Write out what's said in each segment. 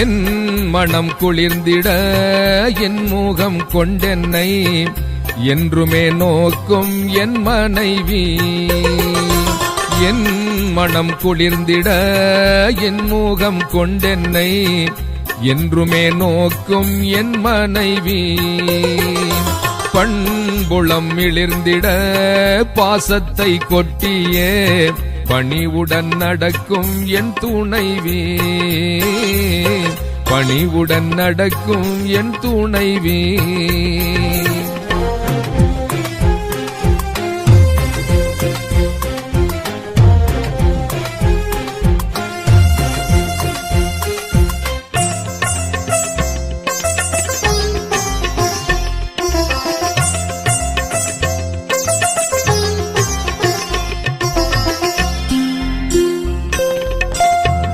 என் மனம் குளிர்ந்திட என் முகம் கொண்டென்னை என்றுமே நோக்கும் என் மனைவி. என் மனம் குளிர்ந்திட என் முகம் கொண்டென்னை என்றுமே நோக்கும் என் மனைவி. பண்புளம் இளிர்ந்திட பாசத்தை கொட்டியே பணிவுடன் நடக்கும் என் துணைவி. பணிவுடன் நடக்கும் என் துணைவி.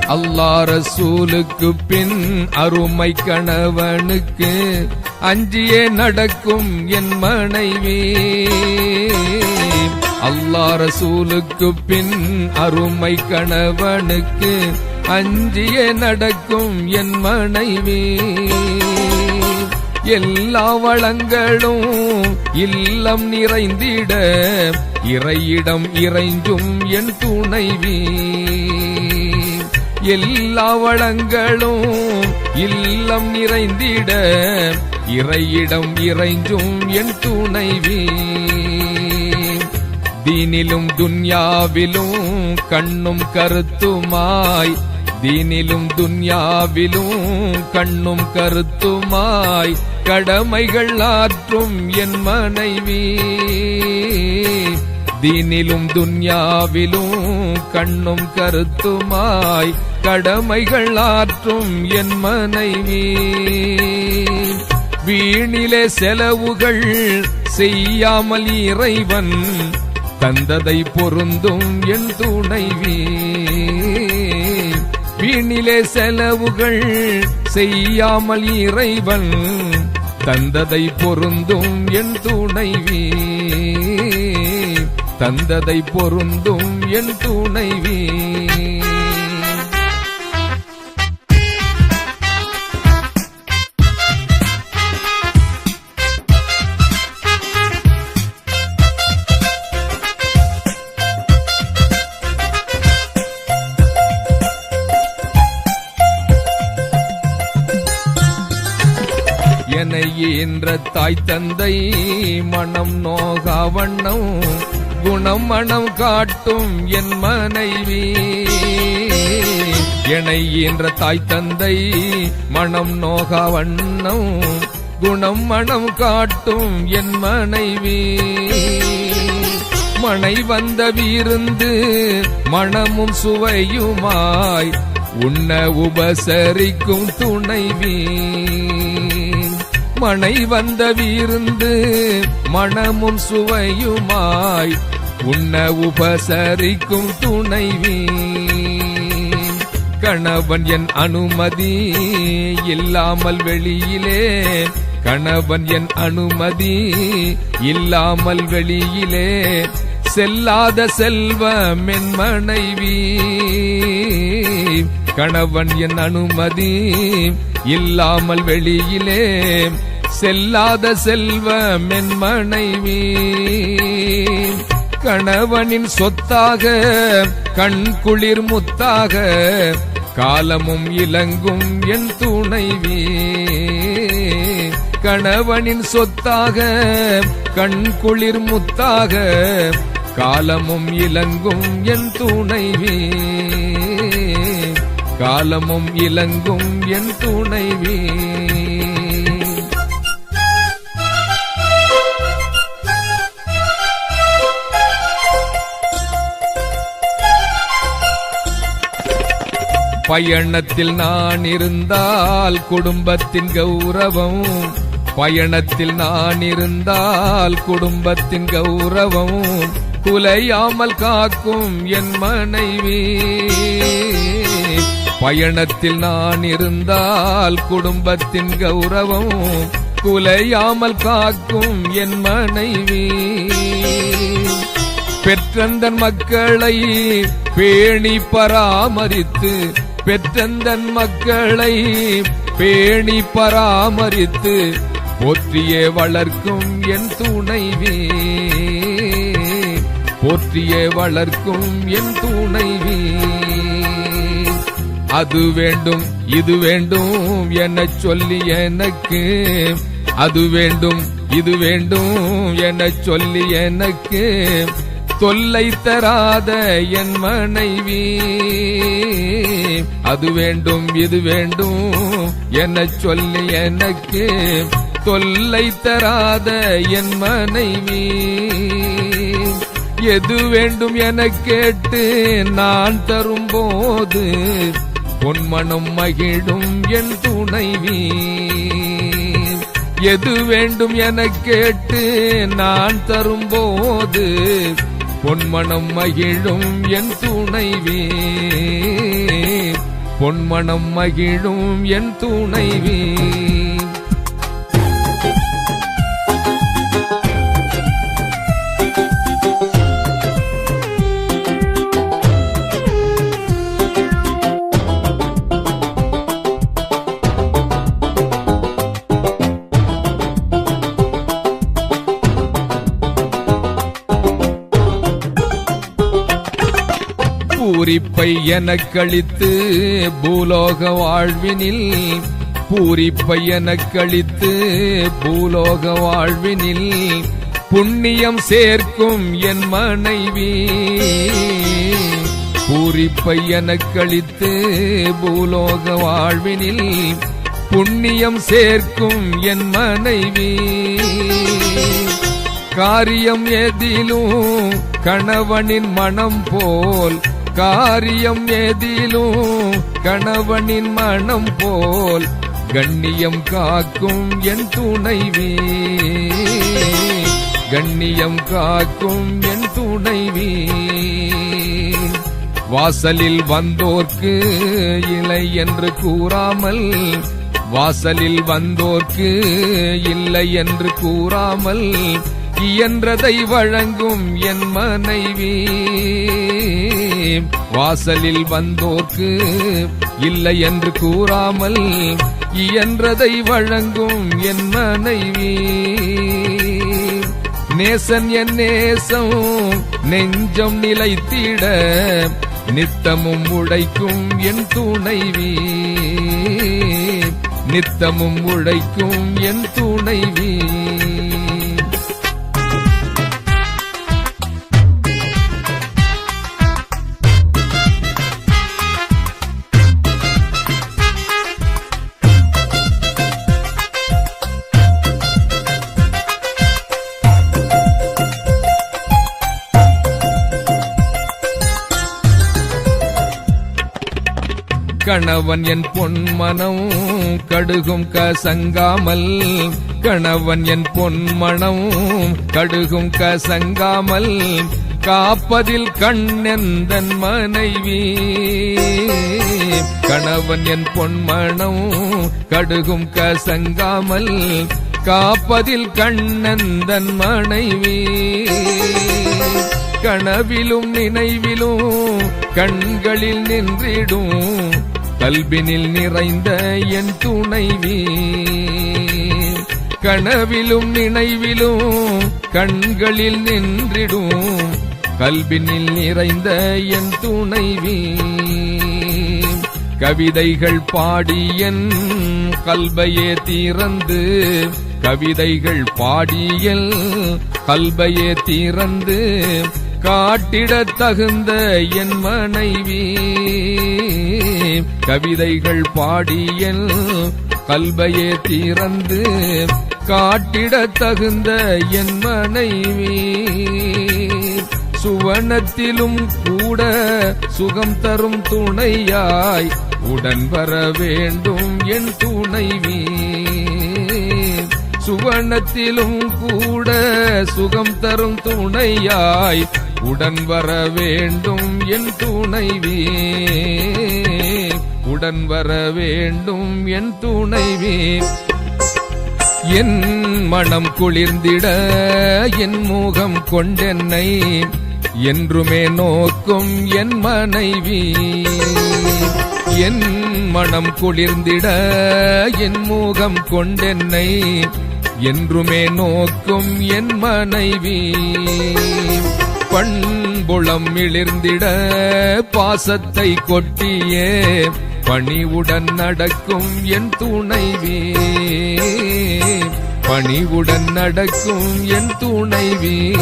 அல்லா ரசூலுக்கு பின் அருமை கணவனுக்கு அஞ்சியே நடக்கும் என் மனைவி. அல்லா ரசூலுக்கு பின் அருமை கணவனுக்கு அஞ்சியே நடக்கும் என் மனைவி. எல்லா வளங்களும் இல்லம் நிறைந்திட இறையிடம் இறைஞ்சும் என் துணைவி. எல்லா வளங்களும் இல்லம் நிறைந்திட இறையிடம் இறைஞ்சும் என் துணைவி தீனிலும் துன்யாவிலும் கண்ணும் கருத்துமாய் தீனிலும் துன்யாவிலும் கண்ணும் கருத்துமாய் கடமைகள் ஆற்றும் என் மனைவி. தீனிலும் துன்யாவிலும் கண்ணும் கருத்துமாய் கடமைகள் ஆற்றும் என் மனைவி. வீணிலே செலவுகள் செய்யாமல் இறைவன் தந்ததை பொருந்தும் என் துணைவி. வீணிலே செலவுகள் செய்யாமல் இறைவன் தந்ததை பொருந்தும் என் துணைவி. கந்ததை பொருந்தும் என் துணைவி என ஈன்ற தாய் தந்தை மனம் நோகா வண்ணம். குணம் மனம் காட்டும் என் மனைவி. எனை என்ற தாய் தந்தை மனம் நோகா வண்ணம் குணம் மனம் காட்டும் என் மனைவி. மனை வந்த வீருந்து மனமும் சுவையுமாய் உன்ன உபசரிக்கும் துணைவி. மனை வந்த வீருந்து மனமும் சுவையுமாய் உன்ன உபசரிக்கும் துணைவி கணவன் என் அனுமதி இல்லாமல் வெளியிலே. கணவன் என் அனுமதி இல்லாமல் வெளியிலே. செல்லாத செல்வம் என் மனைவி. கணவன் என் அனுமதி இல்லாமல் வெளியிலே செல்லாத செல்வம் என் மனைவி. கணவனின் சொத்தாக கண் குளிர் முத்தாக காலமும் இலங்கும் என் துணைவி. கணவனின் சொத்தாக கண் குளிர் முத்தாக காலமும் இலங்கும் என் துணைவி. காலமும் இலங்கும் என் துணைவி. பயணத்தில் நான் இருந்தால் குடும்பத்தின் கௌரவம். பயணத்தில் நான் இருந்தால் குடும்பத்தின் கௌரவம். குலையாமல் காக்கும் என் மனைவி. பயணத்தில் நான் இருந்தால் குடும்பத்தின் கௌரவம் குலையாமல் காக்கும் என் மனைவி. பெற்றந்தன் மக்களை பேணி பராமரித்து பெற்றந்தன் மக்களை பேணி பராமரித்து போற்றியே வளர்க்கும் என் துணைவி. போற்றியே வளர்க்கும் என் துணைவி. அது வேண்டும் இது வேண்டும் என சொல்லி எனக்கு. அது வேண்டும் இது வேண்டும் என சொல்லி எனக்கு. தொல்லை தராத என் மனைவி. அது வேண்டும் இது வேண்டும் என சொல்லி எனக்கு. தொல்லை தராத என் மனைவி. எது வேண்டும் என கேட்டு நான் தரும்போது பொன்மனம் மகிழும் என் துணைவி எது வேண்டும் என கேட்டு நான் தரும்போது பொன்மனம் மகிழும் என் துணைவி பொன்மனம் மகிழும் என் துணைவி பூரிப்பை எனக்களித்து பூலோக வாழ்வினில் பூரிப்பை எனக்களித்து பூலோக வாழ்வினில் புண்ணியம் சேர்க்கும் என் மனைவி. பூரிப்பை எனக்களித்து பூலோக வாழ்வினில் புண்ணியம் சேர்க்கும் என் மனைவி. காரியம் எதிலும் கணவனின் மனம் போல் காரியம் ஏதிலும் கணவனின் மனம் போல் கண்ணியம் காக்கும் என் துணைவி கண்ணியம் காக்கும் என் துணைவி வாசலில் வந்தோர்க்கு இலை என்று கூறாமல் வாசலில் வந்தோர்க்கு இல்லை என்று கூறாமல் இயன்றதை வழங்கும் என் மனைவி. வாசலில் வந்தோர்க்கு இல்லை என்று கூறாமல் இயன்றதை வழங்கும் என் மனைவி. நேசன் என் நேசம் நெஞ்சம் நிலைத்திட நித்தமும் உழைக்கும் என் துணைவி. நித்தமும் உழைக்கும் என் துணைவி. கணவன் என் பொன்மனம் கடுகும் கசங்காமல். கணவன் என் பொன்மனம் கடுகும் கசங்காமல். காப்பதில் கண்ணெந்தன் மனைவி? கணவன் என் பொன்மனம் கடுகும் கசங்காமல். காப்பதில் கண்ணந்தன் மனைவி? கனவிலும் நினைவிலும் கண்களில் நின்றிடும். கல்வினில் நிறைந்த என் துணைவி கனவிலும் நினைவிலும் கண்களில் நின்றிடும். கல்வினில் நிறைந்த என் துணைவி கவிதைகள் பாடி என் கல்பையே திறந்து. கவிதைகள் பாடியல் கல்பையே திறந்து. காட்டிடத் தகுந்த என் மனைவி. கவிதைகள் பாடியல் கல்பையே திறந்து காட்டிடத் தகுந்த என் மனைவி. சுவனத்திலும் கூட சுகம் தரும் துணையாய் உடன் வர வேண்டும் என் துணைவி. சுவனத்திலும் கூட சுகம் தரும் துணையாய் உடன் வர வேண்டும் என் துணைவி உடன் வர வேண்டும் என் துணைவி என் மனம் குளிர்ந்திட என் முகம் கொண்டென்னை என்றுமே நோக்கும் என் மனைவி. என் மனம் குளிர்ந்திட என் முகம் கொண்டென்னை என்றுமே நோக்கும் என் மனைவி. பண்புளம் மிளிர்ந்திட பாசத்தை கொட்டியே பணிவுடன் நடக்கும் என் துணைவி. பணிவுடன் நடக்கும் என் துணைவி.